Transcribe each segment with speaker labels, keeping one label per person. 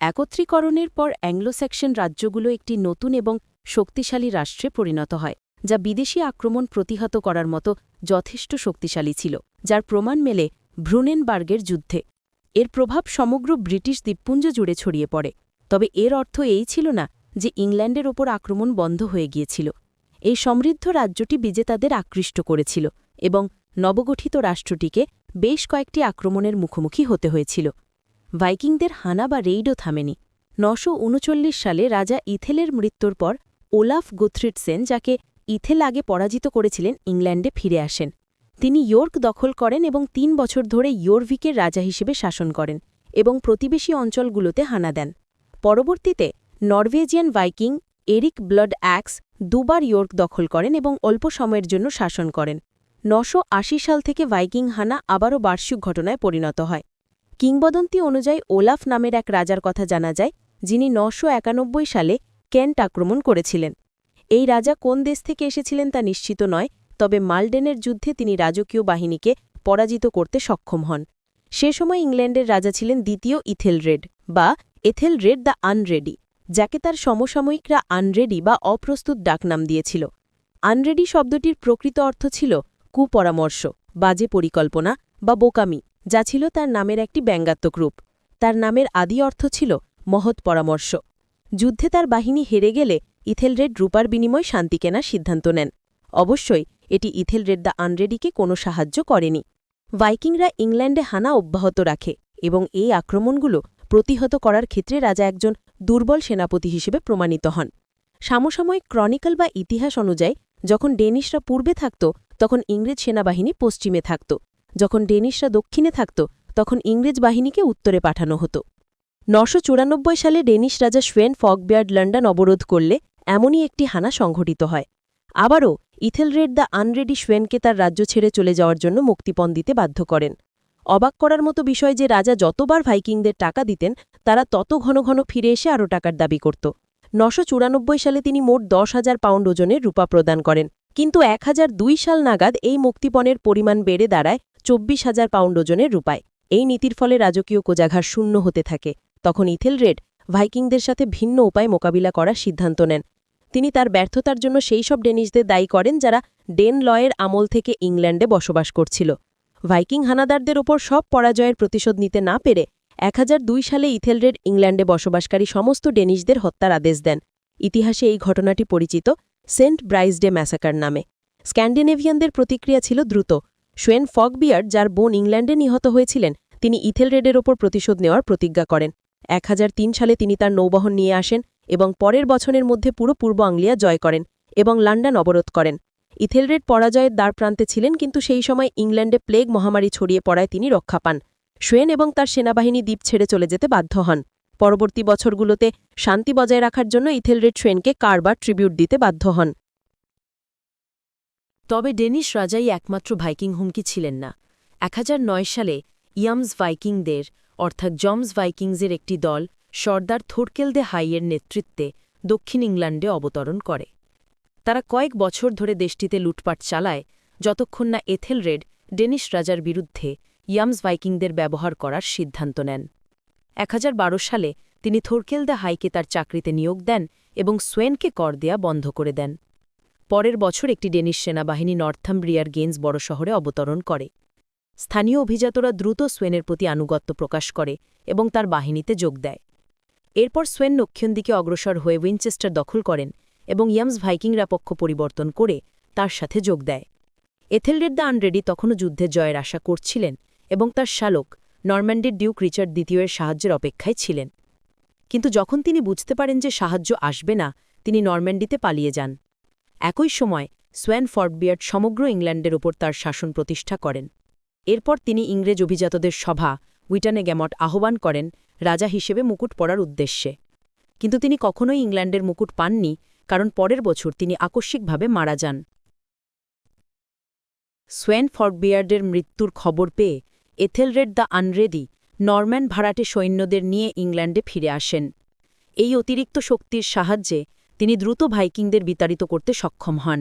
Speaker 1: একত্রীকরণের পর অ্যাংলোস্যাক্সন রাজ্যগুলো একটি নতুন এবং শক্তিশালী রাষ্ট্রে পরিণত হয়, যা বিদেশি আক্রমণ প্রতিহত করার মতো যথেষ্ট শক্তিশালী ছিল, যার প্রমাণ মেলে ভ্রুনেনবার্গের যুদ্ধে। এর প্রভাব সমগ্র ব্রিটিশ দ্বীপপুঞ্জ জুড়ে ছড়িয়ে পড়ে, তবে এর অর্থ এই ছিল না যে ইংল্যান্ডের ওপর আক্রমণ বন্ধ হয়ে গিয়েছিল। এই সমৃদ্ধ রাজ্যটি বিজেতাদের আকৃষ্ট করেছিল এবং নবগঠিত রাষ্ট্রটিকে বেশ কয়েকটি আক্রমণের মুখোমুখি হতে হয়েছিল। ভাইকিংদের হানা বা রেইডও থামেনি। নশো সালে রাজা ইথেলের মৃত্যুর পর ওলাফ গুথ্রিডসেন যাকে ইথেল আগে পরাজিত করেছিলেন ইংল্যান্ডে ফিরে আসেন। তিনি ইয়র্ক দখল করেন এবং তিন বছর ধরে ইয়োরভিকের রাজা হিসেবে শাসন করেন এবং প্রতিবেশী অঞ্চলগুলোতে হানা দেন। পরবর্তীতে Norwegian Viking Eric blood axe দুবার ইয়র্ক দখল করেন এবং অল্প সময়ের জন্য শাসন করেন। নশো সাল থেকে ভাইকিং হানা আবারও বার্ষিক ঘটনায় পরিণত হয়। কিংবদন্তি অনুযায়ী ওলাফ নামের এক রাজার কথা জানা যায়, যিনি নশো সালে কেন্ট আক্রমণ করেছিলেন। এই রাজা কোন দেশ থেকে এসেছিলেন তা নিশ্চিত নয়, তবে মালডেনের যুদ্ধে তিনি রাজকীয় বাহিনীকে পরাজিত করতে সক্ষম হন। সে সময় ইংল্যান্ডের রাজা ছিলেন দ্বিতীয় ইথেলরেড, বা এথেলরেড দ্য আনরেডি, যাকে তার সমসাময়িকরা আনরেডি বা অপ্রস্তুত ডাকনাম দিয়েছিল। আনরেডি শব্দটির প্রকৃত অর্থ ছিল কুপরামর্শ, বাজে পরিকল্পনা বা বোকামি। যা ছিল তার নামের একটি ব্যঙ্গাত্মক রূপ। তার নামের আদি অর্থ ছিল মহৎ পরামর্শ। যুদ্ধে তার বাহিনী হেরে গেলে ইথেলরেড রূপার বিনিময় শান্তি কেনার সিদ্ধান্ত নেন। অবশ্যই, এটি ইথেলরেড দ্য আনরেডিকে কোনো সাহায্য করেনি। ভাইকিংরা ইংল্যান্ডে হানা অব্যাহত রাখে এবং এই আক্রমণগুলো প্রতিহত করার ক্ষেত্রে রাজা একজন দুর্বল সেনাপতি হিসেবে প্রমাণিত হন। সমসাময়িক ক্রনিকল বা ইতিহাস অনুযায়ী, যখন ডেনিশরা পূর্বে থাকত, তখন ইংরেজ সেনাবাহিনী পশ্চিমে থাকত। যখন ডেনিশরা দক্ষিণে থাকত, তখন ইংরেজ বাহিনীকে উত্তরে পাঠানো হতো। নশো সালে ডেনিশ রাজা সোয়েন ফকবিয়ার্ড লন্ডন অবরোধ করলে এমনই একটি হানা সংঘটিত হয়। আবারও ইথেলরেড দ্য আনরেডি সোয়েনকে তার রাজ্য ছেড়ে চলে যাওয়ার জন্য মুক্তিপণ দিতে বাধ্য করেন। অবাক করার মতো বিষয় যে রাজা যতবার ভাইকিংদের টাকা দিতেন, তারা তত ঘন ঘন ফিরে এসে আরও টাকার দাবি করত। নশো সালে তিনি মোট দশ হাজার পাউন্ড ওজনের রূপা প্রদান করেন। কিন্তু এক হাজার দুই সাল নাগাদ এই মুক্তিপণের পরিমাণ বেড়ে দাঁড়ায় চব্বিশ হাজার পাউন্ড ওজনের রূপায়। এই নীতির ফলে রাজকীয় কোজাঘার শূন্য হতে থাকে। তখন ইথেলরেড ভাইকিংদের সাথে ভিন্ন উপায় মোকাবিলা করার সিদ্ধান্ত নেন। তিনি তার ব্যর্থতার জন্য সেই সব ডেনিশদের দায়ী করেন যারা ডেন লয়ের আমল থেকে ইংল্যান্ডে বসবাস করছিল। ভাইকিং হানাদারদের ওপর সব পরাজয়ের প্রতিশোধ নিতে না পেরে এক হাজার দুই সালে ইথেলরেড ইংল্যান্ডে বসবাসকারী সমস্ত ডেনিশদের হত্যার আদেশ দেন। ইতিহাসে এই ঘটনাটি পরিচিত সেন্ট ব্রাইসডে ম্যাসাকার নামে। স্ক্যান্ডিনেভিয়ানদের প্রতিক্রিয়া ছিল দ্রুত। শোয়েন ফকবিয়ার, যার বোন ইংল্যান্ডে নিহত হয়েছিলেন, তিনি ইথেলরেডের ওপর প্রতিশোধ নেওয়ার প্রতিজ্ঞা করেন। এক হাজার তিন সালে তিনি তার নৌবহন নিয়ে আসেন এবং পরের বছরের মধ্যে পুরো পূর্ব আংলিয়া জয় করেন এবং লন্ডন অবরোধ করেন। ইথেলরেড পরাজয়ের দ্বার প্রান্তে ছিলেন, কিন্তু সেই সময় ইংল্যান্ডে প্লেগ মহামারী ছড়িয়ে পড়ায় তিনি রক্ষা পান। সোয়েন এবং তার সেনাবাহিনী দ্বীপ ছেড়ে চলে যেতে বাধ্য হন। পরবর্তী বছরগুলোতে শান্তি বজায় রাখার জন্য ইথেলরেড সোয়েনকে কারবার ট্রিবিউট দিতে বাধ্য হন। তবে ডেনিশ রাজাই একমাত্র ভাইকিং হুমকি ছিলেন না। এক হাজার নয় সালে ইয়ামস ভাইকিংদের, অর্থাৎ জমস ভাইকিংসের একটি দল, সর্দার থোরকেলদে হাইয়ের নেতৃত্বে দক্ষিণ ইংল্যান্ডে অবতরণ করে। তারা কয়েক বছর ধরে দেশটিতে লুটপাট চালায়, যতক্ষণ না এথেলরেড ডেনিশ রাজার বিরুদ্ধে ইয়ামস ভাইকিংদের ব্যবহার করার সিদ্ধান্ত নেন। এক হাজার বারো সালে তিনি থোরকেলদে হাইকে তার চাকরিতে নিয়োগ দেন এবং সোয়েনকে কর দেয়া বন্ধ করে দেন। পরের বছর একটি ডেনিশ সেনাবাহিনী নর্থাম্ব্রিয়ার গেন্স বড় শহরে অবতরণ করে। স্থানীয় অভিজাতরা দ্রুত সোয়েনের প্রতি আনুগত্য প্রকাশ করে এবং তার বাহিনীতে যোগ দেয়। এরপর সোয়েন দক্ষিণ দিকে অগ্রসর হয়ে উইনচেস্টার দখল করেন এবং ইয়ামস ভাইকিংরা পক্ষ পরিবর্তন করে তার সাথে যোগ দেয়। এথেলরেড দ্য আনরেডি তখনও যুদ্ধে জয়ের আশা করছিলেন এবং তার শালক নরম্যান্ডের ডিউক রিচার্ড দ্বিতীয়ের সাহায্যের অপেক্ষায় ছিলেন। কিন্তু যখন তিনি বুঝতে পারেন যে সাহায্য আসবে না, তিনি নরম্যান্ডিতে পালিয়ে যান। একই সময় সোয়ান ফর্ডবিয়ার্ড সমগ্র ইংল্যান্ডের ওপর তার শাসন প্রতিষ্ঠা করেন। এরপর তিনি ইংরেজ অভিজাতদের সভা উইটানে গ্যামট আহ্বান করেন রাজা হিসেবে মুকুট পড়ার উদ্দেশ্যে। কিন্তু তিনি কখনোই ইংল্যান্ডের মুকুট পাননি, কারণ পরের বছর তিনি আকস্মিকভাবে মারা যান। সোয়েন ফর্ডবিয়ার্ডের মৃত্যুর খবর পেয়ে এথেলরেড দ্য আনরেদি নরম্যান ভাড়াটে সৈন্যদের নিয়ে ইংল্যান্ডে ফিরে আসেন। এই অতিরিক্ত শক্তির সাহায্যে তিনি দ্রুত ভাইকিংদের বিতাড়িত করতে সক্ষম হন,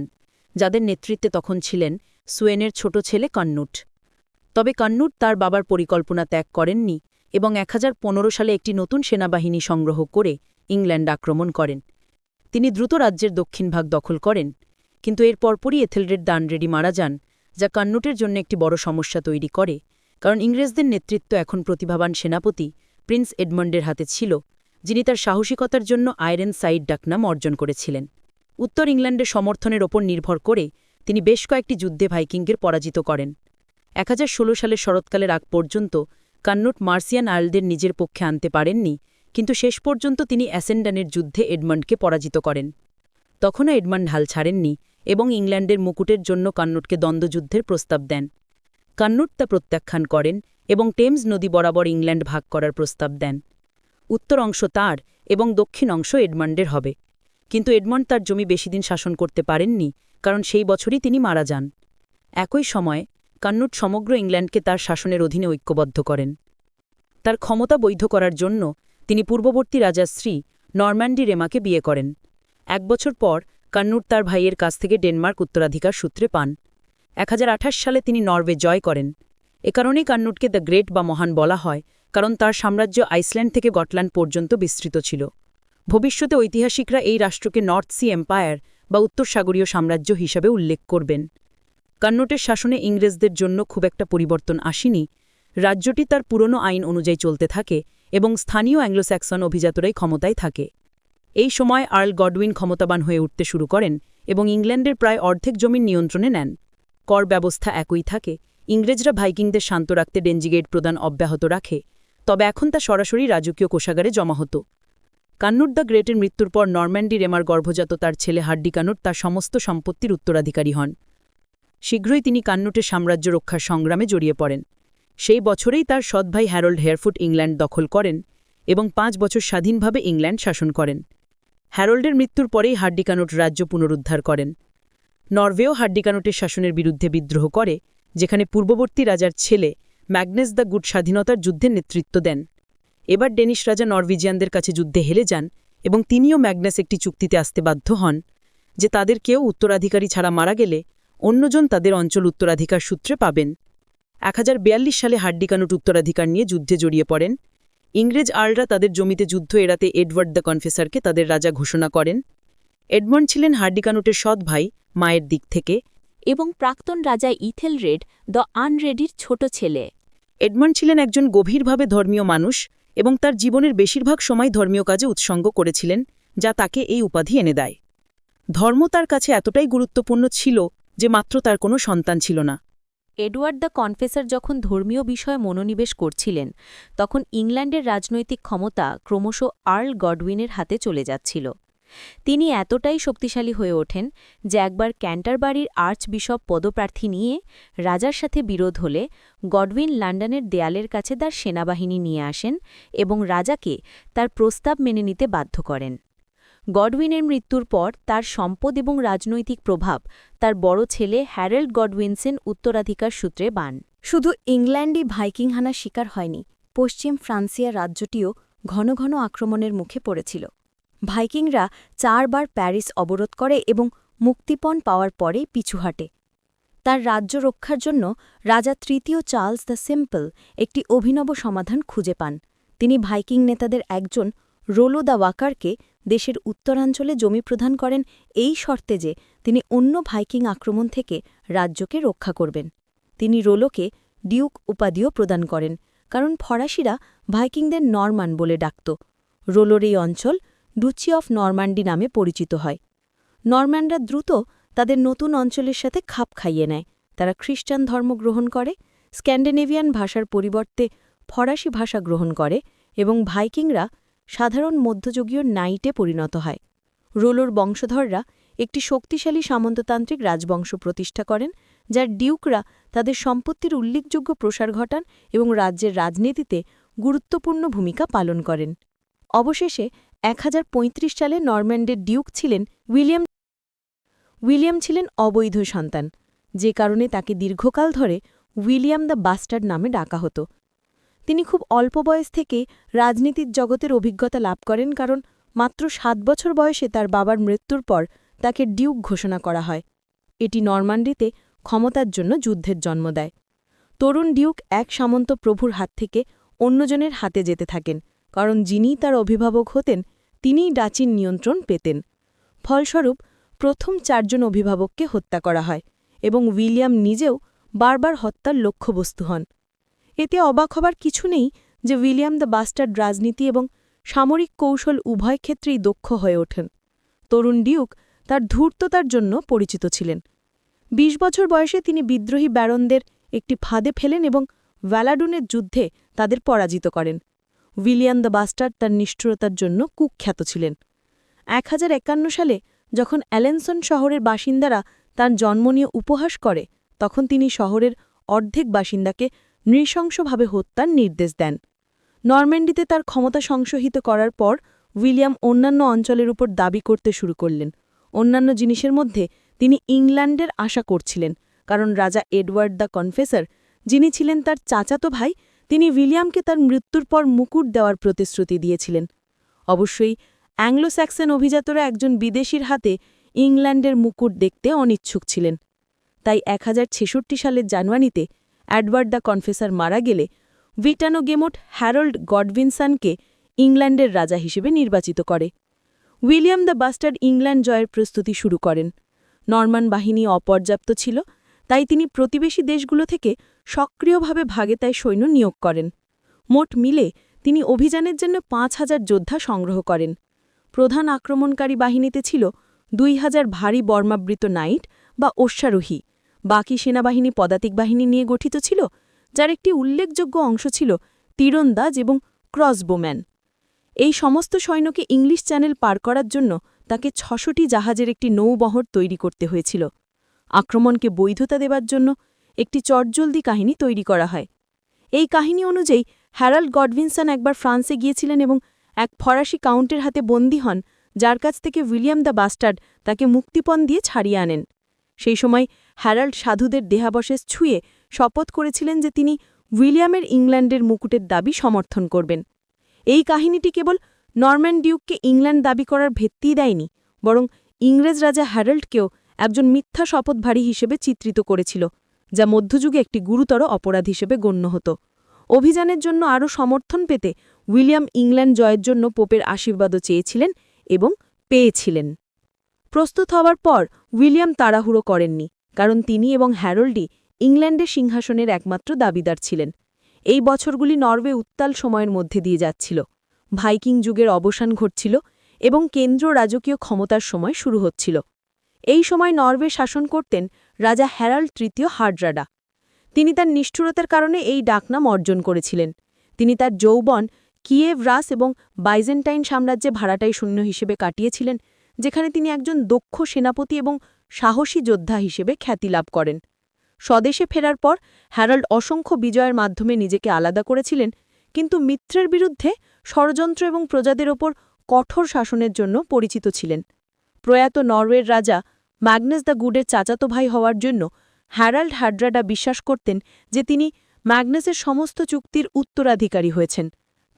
Speaker 1: যাদের নেতৃত্বে তখন ছিলেন সুয়েনের ছোট ছেলে কান্নুট। তবে কান্নুট তার বাবার পরিকল্পনা ত্যাগ করেননি এবং এক হাজার পনেরো সালে একটি নতুন সেনাবাহিনী সংগ্রহ করে ইংল্যান্ড আক্রমণ করেন। তিনি দ্রুত রাজ্যের দক্ষিণ ভাগ দখল করেন, কিন্তু এর পরপরই এথেলরেড দানরেডি মারা যান, যা কান্নুটের জন্য একটি বড় সমস্যা তৈরি করে, কারণ ইংরেজদের নেতৃত্ব এখন প্রতিভাবান সেনাপতি প্রিন্স এডমন্ডের হাতে ছিল যিনি তার সাহসিকতার জন্য আয়রন সাইড ডাকনাম অর্জন করেছিলেন। উত্তর ইংল্যান্ডের সমর্থনের ওপর নির্ভর করে তিনি বেশ কয়েকটি যুদ্ধে ভাইকিংকের পরাজিত করেন। এক সালের শরৎকালের আগ পর্যন্ত কান্নুট মার্সিয়ান আর্লদের নিজের পক্ষে আনতে পারেননি, কিন্তু শেষ পর্যন্ত তিনি অ্যাসেন্ডানের যুদ্ধে এডমন্ডকে পরাজিত করেন। তখনও এডমন্ড হাল ছাড়েননি এবং ইংল্যান্ডের মুকুটের জন্য কান্নুটকে দ্বন্দ্বযুদ্ধের প্রস্তাব দেন। কান্নুট তা প্রত্যাখ্যান করেন এবং টেমস নদী বরাবর ইংল্যান্ড ভাগ করার প্রস্তাব দেন। উত্তর অংশ তার এবং দক্ষিণ অংশ এডমন্ডের হবে। কিন্তু এডমন্ড তার জমি বেশিদিন শাসন করতে পারেননি, কারণ সেই বছরই তিনি মারা যান। একই সময়ে কান্নুট সমগ্র ইংল্যান্ডকে তার শাসনের অধীনে ঐক্যবদ্ধ করেন। তার ক্ষমতা বৈধ করার জন্য তিনি পূর্ববর্তী রাজার স্ত্রী নরম্যান্ডি রেমাকে বিয়ে করেন। এক বছর পর কান্নুট তার ভাইয়ের কাছ থেকে ডেনমার্ক উত্তরাধিকার সূত্রে পান। এক হাজার আঠাশ সালে তিনি নরওয়ে জয় করেন। এ কারণেই কান্নুটকে দ্য গ্রেট বা মহান বলা হয় কারণ তার সাম্রাজ্য আইসল্যান্ড থেকে গটল্যান্ড পর্যন্ত বিস্তৃত ছিল। ভবিষ্যতে ঐতিহাসিকরা এই রাষ্ট্রকে নর্থ সি এম্পায়ার বা উত্তর সাগরীয় সাম্রাজ্য হিসাবে উল্লেখ করবেন। কান্নুটের শাসনে ইংরেজদের জন্য খুব একটা পরিবর্তন আসেনি। রাজ্যটি তার পুরনো আইন অনুযায়ী চলতে থাকে এবং স্থানীয় অ্যাংলোস্যাক্সন অভিজাতরাই ক্ষমতায় থাকে। এই সময় আর্ল গডউইন ক্ষমতাবান হয়ে উঠতে শুরু করেন এবং ইংল্যান্ডের প্রায় অর্ধেক জমির নিয়ন্ত্রণে নেন। কর ব্যবস্থা একই থাকে। ইংরেজরা ভাইকিংদের শান্ত রাখতে ডেঞ্জিগেট প্রদান অব্যাহত রাখে। তবে এখন তা সরাসরি রাজকীয় কোষাগারে জমা হতো। কান্নুর দ্য গ্রেটের মৃত্যুর পর নরম্যান্ডি রেমার গর্ভজাত তার ছেলে হার্ডি কানুট তার সমস্ত সম্পত্তির উত্তরাধিকারী হন। শীঘ্রই তিনি কান্নুটের সাম্রাজ্য রক্ষার সংগ্রামে জড়িয়ে পড়েন। সেই বছরেই তার সৎভাই হ্যারোল্ড হেয়ারফুট ইংল্যান্ড দখল করেন এবং পাঁচ বছর স্বাধীনভাবে ইংল্যান্ড শাসন করেন। হ্যারোল্ডের মৃত্যুর পরেই হার্ডিকানুট রাজ্য পুনরুদ্ধার করেন। নরওয়েও হার্ডিকানুটের শাসনের বিরুদ্ধে বিদ্রোহ করে, যেখানে পূর্ববর্তী রাজার ছেলে ম্যাগনেস দ্য গুড স্বাধীনতার যুদ্ধে নেতৃত্ব দেন। এবার ডেনিশ রাজা নরভিজিয়ানদের কাছে যুদ্ধে হেলে যান এবং তিনিও ম্যাগনেস একটি চুক্তিতে আসতে বাধ্য হন যে তাদের কেউ উত্তরাধিকারী ছাড়া মারা গেলে অন্যজন তাদের অঞ্চল উত্তরাধিকার সূত্রে পাবেন। এক হাজার বিয়াল্লিশ সালে হাড্ডিকানুট উত্তরাধিকার নিয়ে যুদ্ধে জড়িয়ে পড়েন। ইংরেজ আর্লরা তাদের জমিতে যুদ্ধ এড়াতে এডওয়ার্ড দ্য কনফেসারকে তাদের রাজা ঘোষণা করেন। এডমন্ড ছিলেন হার্ডিকানুটের সৎ ভাই মায়ের দিক থেকে
Speaker 2: এবং প্রাক্তন রাজা ইথেল রেড দ্য আনরেডির ছোট ছেলে।
Speaker 1: এডমন্ড ছিলেন একজন গভীরভাবে ধর্মীয় মানুষ এবং তার জীবনের বেশিরভাগ সময় ধর্মীয় কাজে উৎসঙ্গ করেছিলেন, যা তাকে এই উপাধি এনে দেয়। ধর্ম তার কাছে এতটাই গুরুত্বপূর্ণ ছিল যে মাত্র তার কোনো সন্তান ছিল না।
Speaker 2: এডওয়ার্ড দ্য কনফেসার যখন ধর্মীয় বিষয়ে মনোনিবেশ করছিলেন, তখন ইংল্যান্ডের রাজনৈতিক ক্ষমতা ক্রমশ আর্ল গডউইনের হাতে চলে যাচ্ছিল। তিনি এতটাই শক্তিশালী হয়ে ওঠেন যে একবার ক্যান্টারবাড়ির আর্চ বিশপ পদপ্রার্থী নিয়ে রাজার সাথে বিরোধ হলে গডউইন লন্ডনের দেয়ালের কাছে তার সেনাবাহিনী নিয়ে আসেন এবং রাজাকে তার প্রস্তাব মেনে নিতে বাধ্য করেন। গডউইনের মৃত্যুর পর তার সম্পদ এবং রাজনৈতিক প্রভাব তার বড় ছেলে হ্যারেল্ড গডউইনসেন উত্তরাধিকার সূত্রে বান।
Speaker 3: শুধু ইংল্যান্ডই ভাইকিং হানার শিকার হয়নি, পশ্চিম ফ্রান্সিয়া রাজ্যটিও ঘন ঘন আক্রমণের মুখে পড়েছিল। ভাইকিংরা চারবার প্যারিস অবরোধ করে এবং মুক্তিপণ পাওয়ার পরে পিছু হাঁটে। তার রাজ্য রক্ষার জন্য রাজা তৃতীয় চার্লস দ্য সিম্পল একটি অভিনব সমাধান খুঁজে পান। তিনি ভাইকিং নেতাদের একজন রোলো দ্য ওয়াকারকে দেশের উত্তরাঞ্চলে জমি প্রদান করেন এই শর্তে যে তিনি অন্য ভাইকিং আক্রমণ থেকে রাজ্যকে রক্ষা করবেন। তিনি রোলোকে ডিউক উপাধিও প্রদান করেন, কারণ ফরাসিরা ভাইকিংদের নরমান বলে ডাকত। রোলোর এই অঞ্চল ডুচি অফ নরম্যান্ডি নামে পরিচিত হয়। নরম্যানরা দ্রুত তাদের নতুন অঞ্চলের সাথে খাপ খাইয়ে নেয়। তারা খ্রিস্টান ধর্ম গ্রহণ করে, স্ক্যান্ডিনেভিয়ান ভাষার পরিবর্তে ফরাসি ভাষা গ্রহণ করে এবং ভাইকিংরা সাধারণ মধ্যযুগীয় নাইটে পরিণত হয়। রোলোর বংশধররা একটি শক্তিশালী সামন্ততান্ত্রিক রাজবংশ প্রতিষ্ঠা করেন, যার ডিউকরা তাদের সম্পত্তির উল্লেখযোগ্য প্রসার ঘটান এবং রাজ্যের রাজনীতিতে গুরুত্বপূর্ণ ভূমিকা পালন করেন। অবশেষে এক হাজার পঁয়ত্রিশ সালে নরম্যান্ডের ডিউক ছিলেন উইলিয়াম উইলিয়াম ছিলেন অবৈধ সন্তান। যে কারণে তাকে দীর্ঘকাল ধরে উইলিয়াম দ্য বাস্টার্ড নামে ডাকা হতো। তিনি খুব অল্প বয়স থেকে রাজনীতির জগতের অভিজ্ঞতা লাভ করেন কারণ মাত্র সাত বছর বয়সে তার বাবার মৃত্যুর পর তাকে ডিউক ঘোষণা করা হয়। এটি নরমান্ডিতে ক্ষমতার জন্য যুদ্ধের জন্ম দেয়। তরুণ ডিউক এক সামন্ত প্রভুর হাত থেকে
Speaker 1: অন্যজনের হাতে যেতে থাকেন। কারণ যিনি তার অভিভাবক হতেন, তিনিই ডাচির নিয়ন্ত্রণ পেতেন। ফলস্বরূপ, প্রথম চারজন অভিভাবককে হত্যা করা হয় এবং উইলিয়াম নিজেও বারবার হত্যার লক্ষ্যবস্তু হন। এতে অবাক হবার কিছু নেই যে উইলিয়াম দ্য বাস্টার্ড রাজনীতি এবং সামরিক কৌশল উভয় ক্ষেত্রেই দক্ষ হয়ে ওঠেন। তরুণ ডিউক তার ধূর্ততার জন্য পরিচিত ছিলেন। ২০ বছর বয়সে তিনি বিদ্রোহী ব্যারনদের একটি ফাঁদে ফেলেন এবং ভ্যালাডুনের যুদ্ধে তাদের পরাজিত করেন। উইলিয়াম দ্য বাস্টার তার নিষ্ঠুরতার জন্য কুখ্যাত ছিলেন। এক হাজার একান্ন সালে যখন অ্যালেনসন শহরের বাসিন্দারা তার জন্ম নিয়ে উপহাস করে, তখন তিনি শহরের অর্ধেক বাসিন্দাকে নৃশংসভাবে হত্যার নির্দেশ দেন। নরম্যান্ডিতে তার ক্ষমতা সংশোহিত করার পর উইলিয়াম অন্যান্য অঞ্চলের উপর দাবি করতে শুরু করলেন। অন্যান্য জিনিসের মধ্যে তিনি ইংল্যান্ডের আশা করছিলেন, কারণ রাজা এডওয়ার্ড দ্য কনফেসর, যিনি ছিলেন তার চাচাতো ভাই তিনি উইলিয়ামকে তার মৃত্যুর পর মুকুট দেওয়ার প্রতিশ্রুতি দিয়েছিলেন। অবশ্যই অ্যাংলো স্যাক্সন অভিজাতরা একজন বিদেশির হাতে ইংল্যান্ডের মুকুট দেখতে অনিচ্ছুক ছিলেন। তাই এক হাজার ছেষট্টি সালের জানুয়ারিতে অ্যাডওয়ার্ড দ্য কনফেসার মারা গেলে ভিটানো গেমোট হ্যারল্ড গডভিনসনকে ইংল্যান্ডের রাজা হিসেবে নির্বাচিত করে। উইলিয়াম দ্য বাস্টার্ড ইংল্যান্ড জয়ের প্রস্তুতি শুরু করেন। নরমান বাহিনী অপর্যাপ্ত ছিল তাই তিনি প্রতিবেশী দেশগুলো থেকে সক্রিয়ভাবে ভাগেতায় সৈন্য নিয়োগ করেন। মোট মিলে তিনি অভিযানের জন্য পাঁচ হাজার যোদ্ধা সংগ্রহ করেন। প্রধান আক্রমণকারী বাহিনীতে ছিল দুই হাজার ভারী বর্মাবৃত নাইট বা অশ্বারোহী বাকি সেনাবাহিনী পদাতিক বাহিনী নিয়ে গঠিত ছিল, যার একটি উল্লেখযোগ্য অংশ ছিল তীরন্দাজ এবং ক্রসবোম্যান। এই সমস্ত সৈন্যকে ইংলিশ চ্যানেল পার করার জন্য তাকে ছশোটি জাহাজের একটি নৌবহর তৈরি করতে হয়েছিল। আক্রমণকে বৈধতা দেবার জন্য একটি চটজলদি কাহিনী তৈরি করা হয়। এই কাহিনী অনুযায়ী হ্যারাল্ড গডভিনসন একবার ফ্রান্সে গিয়েছিলেন এবং এক ফরাসি কাউন্টের হাতে বন্দী হন, যার কাছ থেকে উইলিয়াম দ্য বাস্টার্ড তাকে মুক্তিপণ দিয়ে ছাড়িয়ে আনেন। সেই সময় হ্যারাল্ড সাধুদের দেহাবশেষ ছুঁয়ে শপথ করেছিলেন যে তিনি উইলিয়ামের ইংল্যান্ডের মুকুটের দাবি সমর্থন করবেন। এই কাহিনীটি কেবল নরম্যান ডিউককে ইংল্যান্ড দাবি করার ভিত্তিই দেয়নি, বরং ইংরেজ রাজা হ্যারাল্ডকেও একজন মিথ্যা শপথভারী হিসেবে চিত্রিত করেছিল, যা মধ্যযুগে একটি গুরুতর অপরাধ হিসেবে গণ্য হতো। অভিযানের জন্য আরও সমর্থন পেতে উইলিয়াম ইংল্যান্ড জয়ের জন্য পোপের আশীর্বাদও চেয়েছিলেন এবং পেয়েছিলেন। প্রস্তুত হওয়ার পর উইলিয়াম তাড়াহুড়ো করেননি, কারণ তিনি এবং হ্যারোল্ডি ইংল্যান্ডের সিংহাসনের একমাত্র দাবিদার ছিলেন। এই বছরগুলি নরওয়ে উত্তাল সময়ের মধ্যে দিয়ে যাচ্ছিল। ভাইকিং যুগের অবসান ঘটছিল এবং কেন্দ্র রাজকীয় ক্ষমতার সময় শুরু হচ্ছিল। এই সময় নরওয়ে শাসন করতেন রাজা হ্যারাল্ড তৃতীয় হার্ড্রাডা। তিনি তার নিষ্ঠুরতার কারণে এই ডাকনাম অর্জন করেছিলেন। তিনি তার যৌবন কিয়েভ রাস এবং বাইজেন্টাইন সাম্রাজ্যে ভাড়াটাই শূন্য হিসেবে কাটিয়েছিলেন, যেখানে তিনি একজন দক্ষ সেনাপতি এবং সাহসী যোদ্ধা হিসেবে খ্যাতি লাভ করেন। স্বদেশে ফেরার পর হ্যারাল্ড অসংখ্য বিজয়ের মাধ্যমে নিজেকে আলাদা করেছিলেন, কিন্তু মিত্রের বিরুদ্ধে ষড়যন্ত্র এবং প্রজাদের ওপর কঠোর শাসনের জন্য পরিচিত ছিলেন। প্রয়াত নরওয়ের রাজা ম্যাগনাস দ্য গুডের চাচাতো ভাই হওয়ার জন্য হ্যারাল্ড হ্যাড্রাডা বিশ্বাস করতেন যে তিনি ম্যাগনাসের সমস্ত চুক্তির উত্তরাধিকারী হয়েছেন।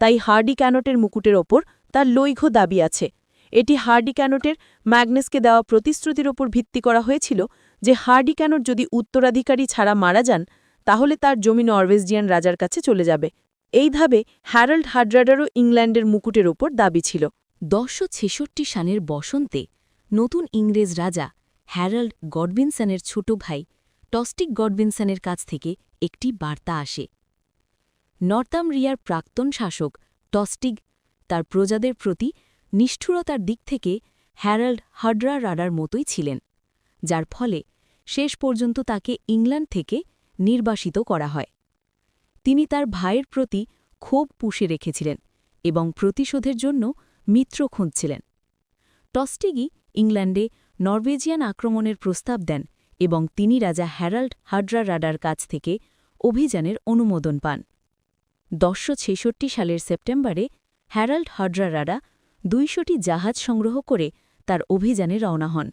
Speaker 1: তাই হার্ডি ক্যানটের মুকুটের ওপর তার লৈঘ দাবি আছে। এটি হার্ডি ক্যানটের ম্যাগনেসকে দেওয়া প্রতিশ্রুতির ওপর ভিত্তি করা হয়েছিল যে হার্ডি ক্যানট যদি উত্তরাধিকারী ছাড়া মারা যান, তাহলে তার জমি নরওয়েজিয়ান রাজার কাছে চলে যাবে। এইভাবে হ্যারাল্ড হাড্রাডারও ইংল্যান্ডের মুকুটের ওপর দাবি ছিল।
Speaker 2: দশশো সালের বসন্তে নতুন ইংরেজ রাজা হ্যারাল্ড গডবিনসনের ছোট ভাই টস্টিক গডবিনসনের কাছ থেকে একটি বার্তা আসে। নর্তামরিয়ার প্রাক্তন শাসক টস্টিগ তার প্রজাদের প্রতি নিষ্ঠুরতার দিক থেকে হ্যারাল্ড হাড্রা রাডার মতোই ছিলেন, যার ফলে শেষ পর্যন্ত তাকে ইংল্যান্ড থেকে নির্বাসিত করা হয়। তিনি তার ভাইয়ের প্রতি ক্ষোভ পুষে রেখেছিলেন এবং প্রতিশোধের জন্য মিত্র খুঁজছিলেন। টস্টিগি ইংল্যান্ডে নরওয়েজিয়ান আক্রমণের প্রস্তাব দেন এবং তিনি রাজা হ্যারাল্ড হাড্রা রাডার কাছ থেকে অভিযানের অনুমোদন পান। দশশো সালের সেপ্টেম্বরে হ্যারাল্ড হাড্রা রাডা দুইশোটি জাহাজ সংগ্রহ করে তার অভিযানে রওনা হন।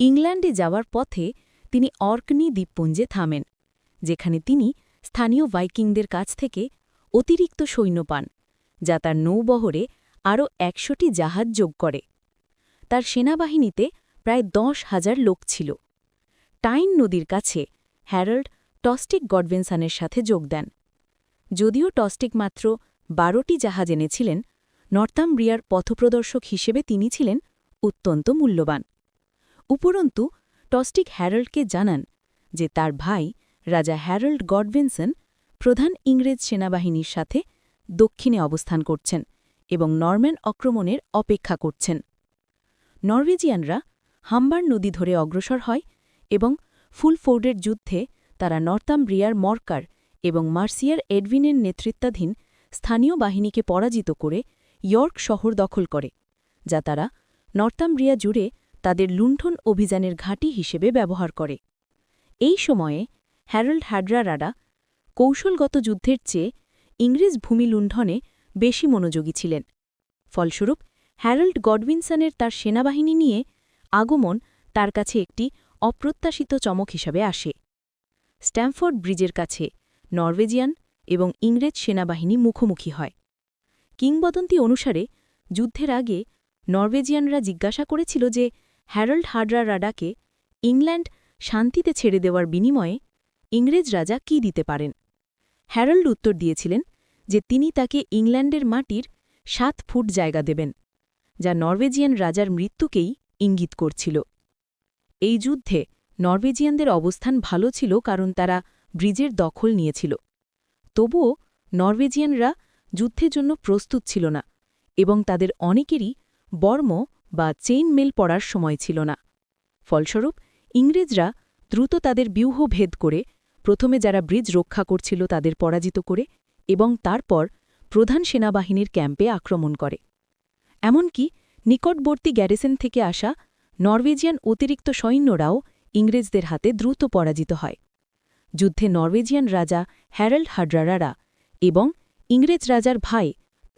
Speaker 2: ইংল্যান্ডে যাওয়ার পথে তিনি অর্কনি দ্বীপপুঞ্জে থামেন, যেখানে তিনি স্থানীয় ভাইকিংদের কাছ থেকে অতিরিক্ত সৈন্য পান, যা তার নৌবহরে আরও একশোটি জাহাজ যোগ করে। তার সেনাবাহিনীতে প্রায় দশ হাজার লোক ছিল। টাইন নদীর কাছে হ্যারল্ড টস্টিক গডভেনসানের সাথে যোগ দেন।
Speaker 1: যদিও টস্টিক মাত্র বারোটি জাহাজ এনেছিলেন, নর্থাম্ব্রিয়ার পথপ্রদর্শক হিসেবে তিনি ছিলেন অত্যন্ত মূল্যবান। উপরন্তু, টস্টিক হ্যারল্ডকে জানান যে তার ভাই রাজা হ্যারল্ড গডভিনসন প্রধান ইংরেজ সেনাবাহিনীর সাথে দক্ষিণে অবস্থান করছেন এবং নরম্যান আক্রমণের অপেক্ষা করছেন। নরওয়েজিয়ানরা হাম্বার নদী ধরে অগ্রসর হয় এবং ফুলফোর্ডের যুদ্ধে তারা নর্থাম্ব্রিয়ার মর্কার এবং মার্সিয়ার এডভিনের নেতৃত্বাধীন স্থানীয় বাহিনীকে পরাজিত করে ইয়র্ক শহর দখল করে, যা তারা নর্থাম্ব্রিয়া জুড়ে তাদের লুণ্ঠন অভিযানের ঘাঁটি হিসেবে ব্যবহার করে। এই সময়ে হ্যারল্ড হ্যাড্রারাডা কৌশলগত যুদ্ধের চেয়ে ইংরেজ ভূমি লুণ্ঠনে বেশি মনোযোগী ছিলেন। ফলস্বরূপ হ্যারল্ড গডউইনসনের তার সেনাবাহিনী নিয়ে আগমন তার কাছে একটি অপ্রত্যাশিত চমক হিসাবে আসে। স্ট্যামফোর্ড ব্রিজের কাছে নরওয়েজিয়ান এবং ইংরেজ সেনাবাহিনী মুখোমুখি হয়। কিংবদন্তি অনুসারে, যুদ্ধের আগে নরওয়েজিয়ানরা জিজ্ঞাসা করেছিল যে হ্যারল্ড হাডরা রাডাকে ইংল্যান্ড শান্তিতে ছেড়ে দেওয়ার বিনিময়ে ইংরেজ রাজা কি দিতে পারেন? হ্যারল্ড উত্তর দিয়েছিলেন যে তিনি তাকে ইংল্যান্ডের মাটির সাত ফুট জায়গা দেবেন। যা নরওয়েজিয়ান রাজার মৃত্যুকেই ইঙ্গিত করছিল। এই যুদ্ধে নরওয়েজিয়ানদের অবস্থান ভালো ছিল কারণ তারা ব্রিজের দখল নিয়েছিল। তবুও নরওয়েজিয়ানরা যুদ্ধের জন্য প্রস্তুত ছিল না এবং তাদের অনেকেরই বর্ম বা চেইন মেল পড়ার সময় ছিল না। ফলস্বরূপ, ইংরেজরা দ্রুত তাদের ব্যূহ ভেদ করে প্রথমে যারা ব্রিজ রক্ষা করছিল তাদের পরাজিত করে এবং তারপর প্রধান সেনাবাহিনীর ক্যাম্পে আক্রমণ করে। এমনকি নিকটবর্তী গ্যারিসন থেকে আসা নরওয়েজিয়ান অতিরিক্ত সৈন্যরাও ইংরেজদের হাতে দ্রুত পরাজিত হয়। যুদ্ধে নরওয়েজিয়ান রাজা হ্যারল্ড হাড্রারারা এবং ইংরেজ রাজার ভাই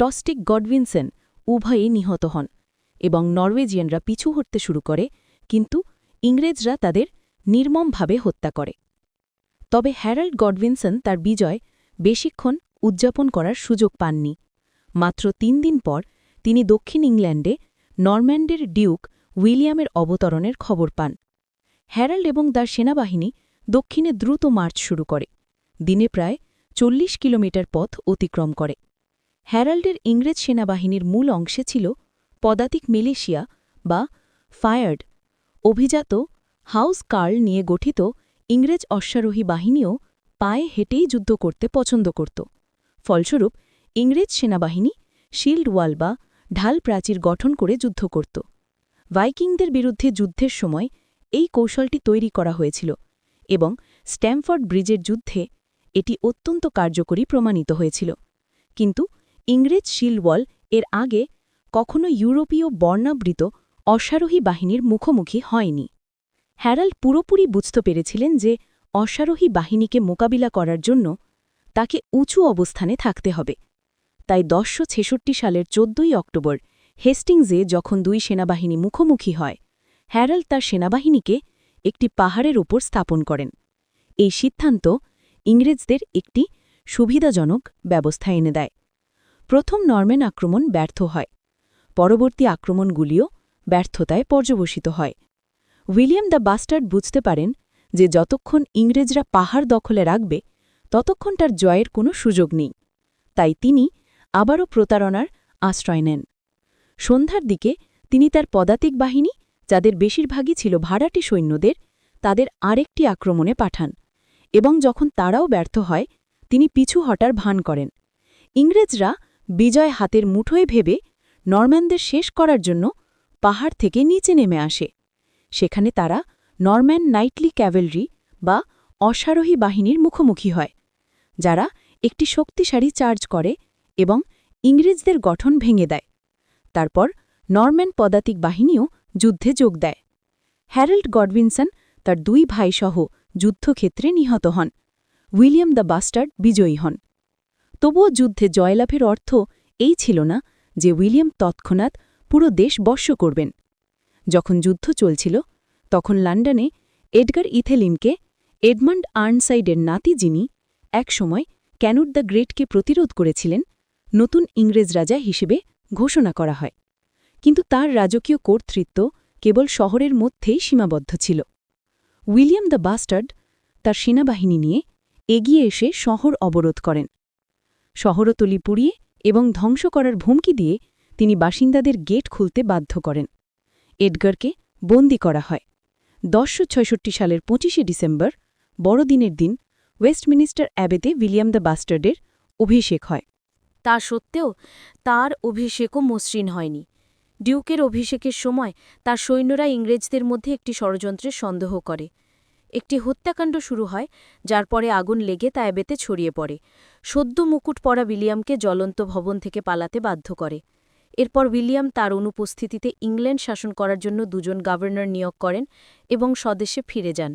Speaker 1: টস্টিক গডউইনসন উভয়েই নিহত হন এবং নরওয়েজিয়ানরা পিছু হটতে শুরু করে, কিন্তু ইংরেজরা তাদের নির্মমভাবে হত্যা করে। তবে হ্যারাল্ড গডউইনসন তার বিজয় বেশিক্ষণ উদযাপন করার সুযোগ পাননি। মাত্র তিন দিন পর তিনি দক্ষিণ ইংল্যান্ডে নরম্যান্ডের ডিউক উইলিয়ামের অবতরণের খবর পান। হ্যারাল্ড এবং তার সেনাবাহিনী দক্ষিণে দ্রুত মার্চ শুরু করে। দিনে প্রায় চল্লিশ কিলোমিটার পথ অতিক্রম করে। হ্যারাল্ডের ইংরেজ সেনাবাহিনীর মূল অংশে ছিল পদাতিক মিলেশিয়া বা ফায়ার্ড, অভিজাত হাউস কার্ল নিয়ে গঠিত ইংরেজ অশ্বারোহী বাহিনীও পায়ে হেঁটেই যুদ্ধ করতে পছন্দ করত। ফলস্বরূপ, ইংরেজ সেনাবাহিনী শিল্ড ওয়াল বা ঢাল প্রাচীর গঠন করে যুদ্ধ করত। ভাইকিংদের বিরুদ্ধে যুদ্ধের সময় এই কৌশলটি তৈরি করা হয়েছিল এবং স্ট্যামফোর্ড ব্রিজের যুদ্ধে এটি অত্যন্ত কার্যকরী প্রমাণিত হয়েছিল। কিন্তু ইংরেজ শিলওয়াল এর আগে কখনো ইউরোপীয় বর্ণাবৃত অশ্বারোহী বাহিনীর মুখোমুখি হয়নি। হ্যারাল্ড পুরোপুরি বুঝতে পেরেছিলেন যে অশ্বারোহী বাহিনীকে মোকাবিলা করার জন্য তাকে উঁচু অবস্থানে থাকতে হবে। তাই দশশো সালের চোদ্দই অক্টোবর হেস্টিংসে যখন দুই সেনাবাহিনী মুখোমুখি হয়, হ্যারাল্ড তার সেনাবাহিনীকে একটি পাহাড়ের ওপর স্থাপন করেন। এই সিদ্ধান্ত ইংরেজদের একটি সুবিধাজনক ব্যবস্থা এনে দেয়। প্রথম নরম্যান আক্রমণ ব্যর্থ হয়, পরবর্তী আক্রমণগুলিও ব্যর্থতায় পর্যবসিত হয়। উইলিয়াম দ্য বাস্টার্ড বুঝতে পারেন যে যতক্ষণ ইংরেজরা পাহাড় দখলে রাখবে, ততক্ষণ তার জয়ের কোনো সুযোগ নেই। তাই তিনি আবারও প্রতারণার আশ্রয় নেন। সন্ধ্যার দিকে তিনি তার পদাতিক বাহিনী, যাদের বেশিরভাগই ছিল ভাড়াটি সৈন্যদের, তাদের আরেকটি আক্রমণে পাঠান এবং যখন তারাও ব্যর্থ হয়, তিনি পিছু হটার ভান করেন। ইংরেজরা বিজয় হাতের মুঠোয় ভেবে নরম্যানদের শেষ করার জন্য পাহাড় থেকে নিচে নেমে আসে। সেখানে তারা নরম্যান নাইটলি ক্যাভেলরি বা অশ্বারোহী বাহিনীর মুখোমুখি হয়, যারা একটি শক্তিশালী চার্জ করে এবং ইংরেজদের গঠন ভেঙে দেয়। তারপর নরম্যান পদাতিক বাহিনীও যুদ্ধে যোগ দেয়। হ্যারল্ড গডউইনসন তার দুই ভাইসহ যুদ্ধক্ষেত্রে নিহত হন। উইলিয়াম দ্য বাস্টার্ড বিজয়ী হন। তবুও যুদ্ধে জয়লাভের অর্থ এই ছিল না যে উইলিয়াম তৎক্ষণাৎ পুরো দেশ বর্ষ করবেন। যখন যুদ্ধ চলছিল, তখন লন্ডনে এডগার ইথেলিনকে এডমন্ড আর্নসাইডের নাতি যিনি, একসময় ক্যানুট দ্য গ্রেটকে প্রতিরোধ করেছিলেন নতুন ইংরেজ রাজা হিসেবে ঘোষণা করা হয়। কিন্তু তার রাজকীয় কর্তৃত্ব কেবল শহরের মধ্যেই সীমাবদ্ধ ছিল। উইলিয়াম দ্য বাস্টার্ড তার সেনাবাহিনী নিয়ে এগিয়ে এসে শহর অবরোধ করেন। শহরতলি পুড়িয়ে এবং ধ্বংস করার হুমকি দিয়ে তিনি বাসিন্দাদের গেট খুলতে বাধ্য করেন। এডগারকে বন্দি করা হয়। দশশো সালের পঁচিশে ডিসেম্বর, বড়দিনের দিন ওয়েস্টমিনিস্টার অ্যাবেতে উইলিয়াম দ্য বাস্টার্ডের অভিষেক হয়।
Speaker 2: তা সত্ত্বেও তার অভিষেকও মসৃণ হয়নি। ডিউকের অভিষেকের সময় তার সৈন্যরা ইংরেজদের মধ্যে একটি ষড়যন্ত্রের সন্দেহ করে। একটি হত্যাকাণ্ড শুরু হয়, যার পরে আগুন লেগে তা এবেতে ছড়িয়ে পড়ে। সদ্য মুকুট পরা উইলিয়ামকে জ্বলন্ত ভবন থেকে পালাতে বাধ্য করে। এরপর উইলিয়াম তার অনুপস্থিতিতে ইংল্যান্ড শাসন করার জন্য দুজন গভর্নর নিয়োগ করেন এবং স্বদেশে ফিরে যান।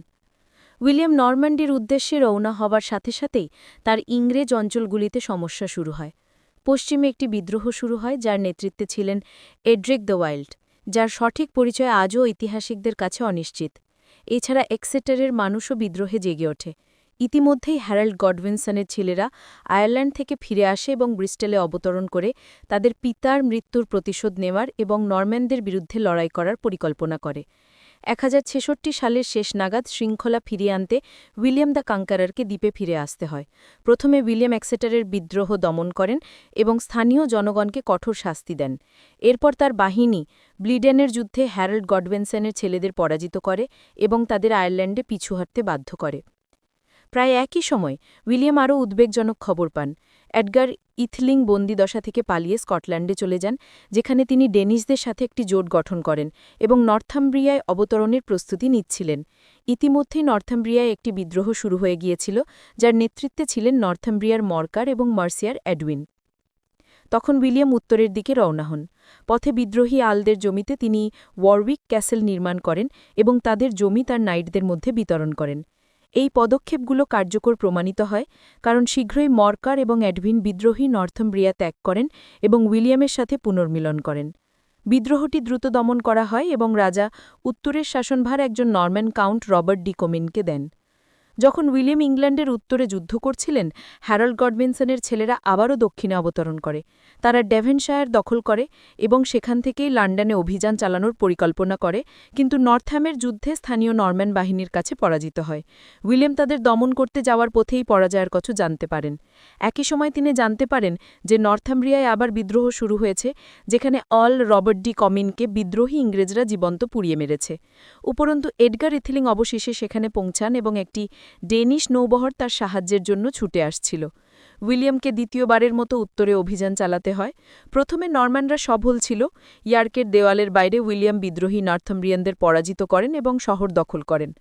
Speaker 2: উইলিয়াম নরম্যান্ডির উদ্দেশ্যে রওনা হবার সাথে সাথেই তার ইংরেজ অঞ্চলগুলিতে সমস্যা শুরু হয়। পশ্চিমে একটি বিদ্রোহ শুরু হয়, যার নেতৃত্বে ছিলেন এড্রিক দ্য ওয়াইল্ড, যার সঠিক পরিচয় আজও ঐতিহাসিকদের কাছে অনিশ্চিত। এছাড়া এক্সেটারের মানুষও বিদ্রোহে জেগে ওঠে। ইতিমধ্যেই হ্যারাল্ড গডউইনসনের ছেলেরা আয়ারল্যান্ড থেকে ফিরে আসে এবং ব্রিস্টেলে অবতরণ করে তাদের পিতার মৃত্যুর প্রতিশোধ নেওয়ার এবং নরম্যানদের বিরুদ্ধে লড়াই করার পরিকল্পনা করে। এক হাজার ছেষট্টি সালের শেষ নাগাদ শৃঙ্খলা ফিরিয়ে আনতে উইলিয়াম দ্য কাঙ্কারারকে দ্বীপে ফিরে আসতে হয়। প্রথমে উইলিয়াম এক্সেটারের বিদ্রোহ দমন করেন এবং স্থানীয় জনগণকে কঠোর শাস্তি দেন। এরপর তার বাহিনী ব্লিডেনের যুদ্ধে হ্যারল্ড গডওয়েনসনের ছেলেদের পরাজিত করে এবং তাদের আয়ারল্যান্ডে পিছু হাঁটতে বাধ্য করে। প্রায় একই সময় উইলিয়াম আরও উদ্বেগজনক খবর পান। এডগার ইথলিং বন্দিদশা থেকে পালিয়ে স্কটল্যান্ডে চলে যান, যেখানে তিনি ডেনিশদের সাথে একটি জোট গঠন করেন এবং নর্থাম্ব্রিয়ায় অবতরণের প্রস্তুতি নিচ্ছিলেন। ইতিমধ্যেই নর্থাম্ব্রিয়ায় একটি বিদ্রোহ শুরু হয়ে গিয়েছিল, যার নেতৃত্বে ছিলেন নর্থাম্ব্রিয়ার মর্কার এবং মার্সিয়ার অ্যাডউইন তখন উইলিয়াম উত্তরের দিকে রওনা হন। পথে বিদ্রোহী আলদের জমিতে তিনি ওয়ারউইক ক্যাসেল নির্মাণ করেন এবং তাদের জমি তার নাইটদের মধ্যে বিতরণ করেন। এই পদক্ষেপগুলো কার্যকর প্রমাণিত হয় কারণ শীঘ্রই মর্কার এবং অ্যাডভিন বিদ্রোহী নর্থম্ব্রিয়া ত্যাগ করেন এবং উইলিয়ামের সাথে পুনর্মিলন করেন। বিদ্রোহটি দ্রুত দমন করা হয় এবং রাজা উত্তরের শাসনভার একজন নর্ম্যান কাউন্ট রবার্ট ডিকোমিনকে দেন। যখন উইলিয়াম ইংল্যান্ডের উত্তরে যুদ্ধ করছিলেন, হ্যারল্ড গডবিনসনের ছেলেরা আবারও দক্ষিণে অবতরণ করে। তারা ডেভেনশায়ার দখল করে এবং সেখান থেকেই লন্ডনে অভিযান চালানোর পরিকল্পনা করে, কিন্তু নর্থহ্যামের যুদ্ধে স্থানীয় নরম্যান বাহিনীর কাছে পরাজিত হয়। উইলিয়াম তাদের দমন করতে যাওয়ার পথেই পরাজয়ের কথা জানতে পারেন। একই সময় তিনি জানতে পারেন যে নর্থাম্ব্রিয়ায় আবার বিদ্রোহ শুরু হয়েছে, যেখানে অল রবার্ট ডি কমিনকে বিদ্রোহী ইংরেজরা জীবন্ত পুড়িয়ে মেরেছে। উপরন্তু এডগার ইথিলিং অবশেষে সেখানে পৌঁছান এবং একটি ডেনিশ নৌবহর তার সাহায্যের জন্য ছুটে আসছিল। উইলিয়ামকে দ্বিতীয়বারের মতো উত্তরে অভিযান চালাতে হয়। প্রথমে নরম্যানরা সফল ছিল। ইয়ার্কের দেওয়ালের বাইরে উইলিয়াম বিদ্রোহী নর্থম্ব্রিয়ানদের পরাজিত করেন এবং শহর দখল করেন।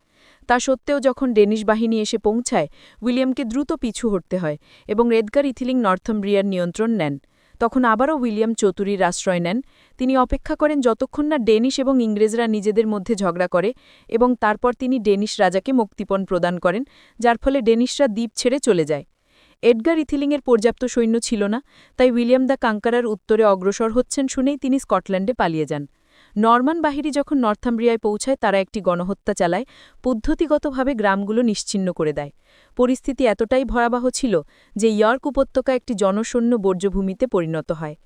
Speaker 2: তা সত্ত্বেও যখন ডেনিশ বাহিনী এসে পৌঁছায়, উইলিয়ামকে দ্রুত পিছু হটতে হয় এবং রেদগার ইথিলিং নর্থম্ব্রিয়ার নিয়ন্ত্রণ নেন। তখন আবারও উইলিয়াম চতুরীর আশ্রয় নেন। তিনি অপেক্ষা করেন যতক্ষণ না ডেনিশ এবং ইংরেজরা নিজেদের মধ্যে ঝগড়া করে এবং তারপর তিনি ডেনিশ রাজাকে মুক্তিপণ প্রদান করেন, যার ফলে ডেনিশরা দ্বীপ ছেড়ে চলে যায়। এডগার ইথিলিংয়ের পর্যাপ্ত সৈন্য ছিল না, তাই উইলিয়াম দ্য কাঙ্কারার উত্তরে অগ্রসর হচ্ছেন শুনেই তিনি স্কটল্যান্ডে পালিয়ে যান। নরমান বাহিনী যখন নর্থাম্ব্রিয়ায় পৌঁছায়, তারা একটি গণহত্যা চালায়, পদ্ধতিগতভাবে গ্রামগুলো নিশ্চিন্ন করে দেয়। পরিস্থিতি এতটাই ভয়াবহ ছিল যে ইয়র্ক উপত্যকা একটি জনশূন্য বর্জ্যভূমিতে পরিণত হয়।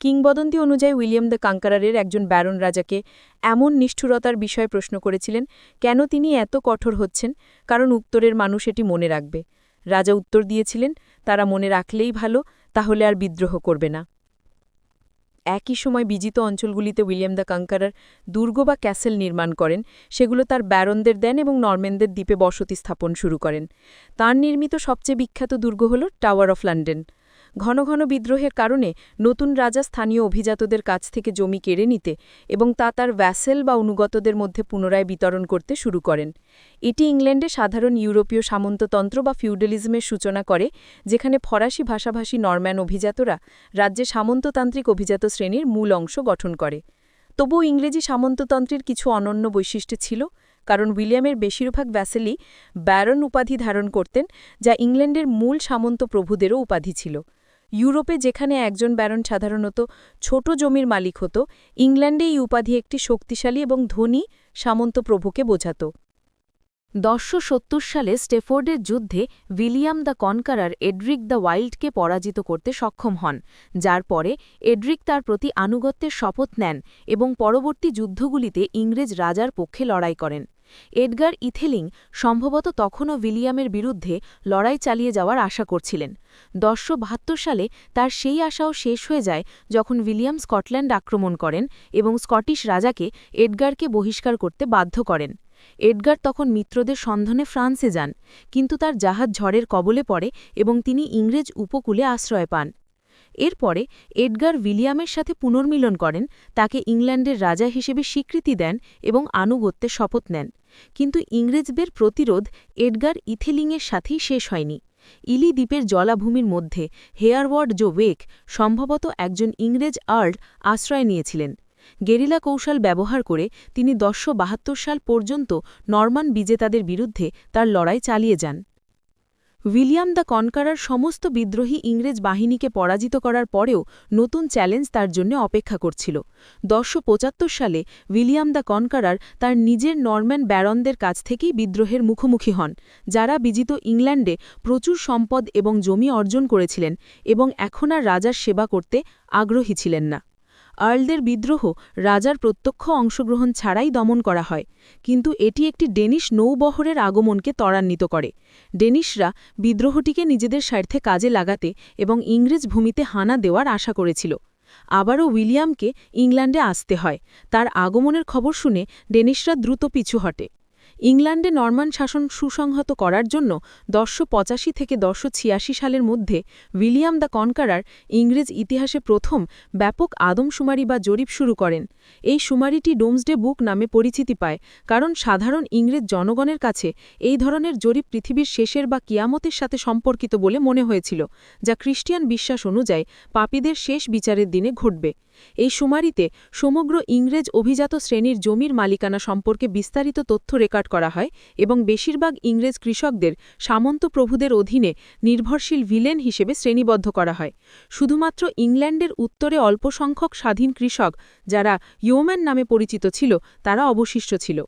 Speaker 2: কিংবদন্তি অনুযায়ী উইলিয়াম দ্য কাঙ্কারারের একজন ব্যারন রাজাকে এমন নিষ্ঠুরতার বিষয়ে প্রশ্ন করেছিলেন, কেন তিনি এত কঠোর হচ্ছেন? কারণ উত্তরের মানুষ এটি মনে রাখবে। রাজা উত্তর দিয়েছিলেন, তারা মনে রাখলেই ভালো, তাহলে আর বিদ্রোহ করবে না। একই সময় বিজিত অঞ্চলগুলিতে উইলিয়াম দ্য কাঙ্কারার দুর্গ বা ক্যাসেল নির্মাণ করেন। সেগুলো তার ব্যারনদের দেন এবং নর্মেনদের দ্বীপে বসতি স্থাপন শুরু করেন। তার নির্মিত সবচেয়ে বিখ্যাত দুর্গ হল টাওয়ার অফ লন্ডন। ঘন ঘন বিদ্রোহের কারণে নতুন রাজা স্থানীয় অভিজাতদের কাছ থেকে জমি কেড়ে নিতে এবং তা তার ভ্যাসেল বা অনুগতদের মধ্যে পুনরায় বিতরণ করতে শুরু করেন। এটি ইংল্যান্ডে সাধারণ ইউরোপীয় সামন্ততন্ত্র বা ফিউডালিজমের সূচনা করে, যেখানে ফরাসি ভাষাভাষী নরম্যান অভিজাতরা রাজ্যে সামন্ততান্ত্রিক অভিজাত শ্রেণির মূল অংশ গঠন করে। তবুও ইংরেজি সামন্ততন্ত্রের কিছু অনন্য বৈশিষ্ট্য ছিল, কারণ উইলিয়ামের বেশিরভাগ ভ্যাসেলই ব্যারন উপাধি ধারণ করতেন, যা ইংল্যান্ডের মূল সামন্ত প্রভুদেরও উপাধি ছিল। ইউরোপে যেখানে একজন ব্যারন সাধারণত ছোট জমির মালিক হতো ইংল্যান্ডে এই উপাধি একটি শক্তিশালী এবং ধনী সামন্ত প্রভুকে বোঝাত। দশশো সত্তর সালে স্টেফোর্ডের যুদ্ধে William the conqueror Edric the ওয়াইল্ডকে পরাজিত করতে সক্ষম হন, যার পরে এড্রিক তার প্রতি আনুগত্যের শপথ নেন এবং পরবর্তী যুদ্ধগুলিতে ইংরেজ রাজার পক্ষে লড়াই করেন।
Speaker 1: এডগার ইথেলিং সম্ভবত তখনও উইলিয়ামের বিরুদ্ধে লড়াই চালিয়ে যাওয়ার আশা করছিলেন। দশশো সালে তার সেই আশাও শেষ হয়ে যায় যখন উইলিয়াম স্কটল্যান্ড আক্রমণ করেন এবং স্কটিশ রাজাকে এডগারকে বহিষ্কার করতে বাধ্য করেন। এডগার তখন মিত্রদের সন্ধানে ফ্রান্সে যান, কিন্তু তার জাহাজ ঝড়ের কবলে পড়ে এবং তিনি ইংরেজ উপকূলে আশ্রয় পান। এরপরে এডগার উইলিয়ামের সাথে পুনর্মিলন করেন, তাকে ইংল্যান্ডের রাজা হিসেবে স্বীকৃতি দেন এবং আনুগত্যে শপথ নেন। কিন্তু ইংরেজদের প্রতিরোধ এডগার ইথেলিংয়ের সাথেই শেষ হয়নি। ইলি দ্বীপের জলাভূমির মধ্যে হেয়ারওয়ার্ড জো ওয়েক সম্ভবত একজন ইংরেজ আর্ল আশ্রয় নিয়েছিলেন। গেরিলা কৌশল ব্যবহার করে তিনি দশশো সাল পর্যন্ত নরমান বিজেতাদের বিরুদ্ধে তার লড়াই চালিয়ে যান। উইলিয়াম দ্য কনকারার সমস্ত বিদ্রোহী ইংরেজ বাহিনীকে পরাজিত করার পরেও নতুন চ্যালেঞ্জ তার জন্য অপেক্ষা করছিল। দশশো সালে উইলিয়াম দ্য কনকারার তার নিজের নরম্যান ব্যারনদের কাছ থেকেই বিদ্রোহের মুখোমুখি হন, যারা বিজিত ইংল্যান্ডে প্রচুর সম্পদ এবং জমি অর্জন করেছিলেন এবং এখন আর রাজার সেবা করতে আগ্রহী ছিলেন না। আর্লদের বিদ্রোহ রাজার প্রত্যক্ষ অংশগ্রহণ ছাড়াই দমন করা হয়, কিন্তু এটি একটি ডেনিশ নৌবহরের আগমনকে ত্বরান্বিত করে। ডেনিশরা বিদ্রোহটিকে নিজেদের স্বার্থে কাজে লাগাতে এবং ইংরেজ ভূমিতে হানা দেওয়ার আশা করেছিল। আবারও উইলিয়ামকে ইংল্যান্ডে আসতে হয়। তার আগমনের খবর শুনে ডেনিশরা দ্রুত পিছু হটে। ইংল্যান্ডে নরমান শাসন সুসংহত করার জন্য দশশো পঁচাশি থেকে দশশো ছিয়াশি সালের মধ্যে উইলিয়াম দ্য কনকারার ইংরেজ ইতিহাসে প্রথম ব্যাপক আদমশুমারি বা জরিপ শুরু করেন। এই শুমারিটি ডোমসডে বুক নামে পরিচিতি পায়, কারণ সাধারণ ইংরেজ জনগণের কাছে এই ধরনের জরিপ পৃথিবীর শেষের বা কিয়ামতের সাথে সম্পর্কিত বলে মনে হয়েছিল, যা খ্রিস্টিয়ান বিশ্বাস অনুযায়ী পাপীদের শেষ বিচারের দিনে ঘটবে। এই শুমারিতে সমগ্র ইংরেজ অভিজাত শ্রেণির জমির মালিকানা সম্পর্কে বিস্তারিত তথ্য রেকর্ড করা হয় এবং বেশিরভাগ ইংরেজ কৃষকদের সামন্ত প্রভুদের অধীনে নির্ভরশীল ভিলেন হিসেবে শ্রেণীবদ্ধ করা হয়। শুধুমাত্র ইংল্যান্ডের উত্তরে অল্প সংখ্যক স্বাধীন কৃষক যারা ইয়োম্যান নামে পরিচিত ছিল, তারা অবশিষ্ট ছিল।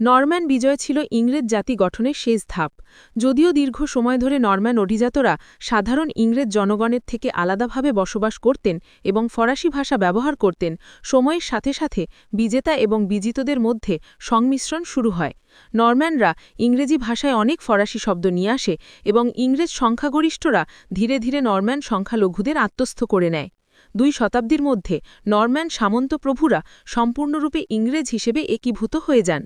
Speaker 1: নরম্যান বিজয় ছিল ইংরেজ জাতি গঠনের শেষ ধাপ। যদিও দীর্ঘ সময় ধরে নরম্যান অভিজাতরা সাধারণ ইংরেজ জনগণের থেকে আলাদাভাবে বসবাস করতেন এবং ফরাসি ভাষা ব্যবহার করতেন, সময়ের সাথে সাথে বিজেতা এবং বিজিতদের মধ্যে সংমিশ্রণ শুরু হয়। নরম্যানরা ইংরেজি ভাষায় অনেক ফরাসি শব্দ নিয়ে আসে এবং ইংরেজ সংখ্যাগরিষ্ঠরা ধীরে ধীরে নরম্যান সংখ্যালঘুদের আত্মস্থ করে নেয়। দুই শতাব্দীর মধ্যে নরম্যান সামন্ত প্রভুরা সম্পূর্ণরূপে ইংরেজ হিসেবে একীভূত হয়ে যান।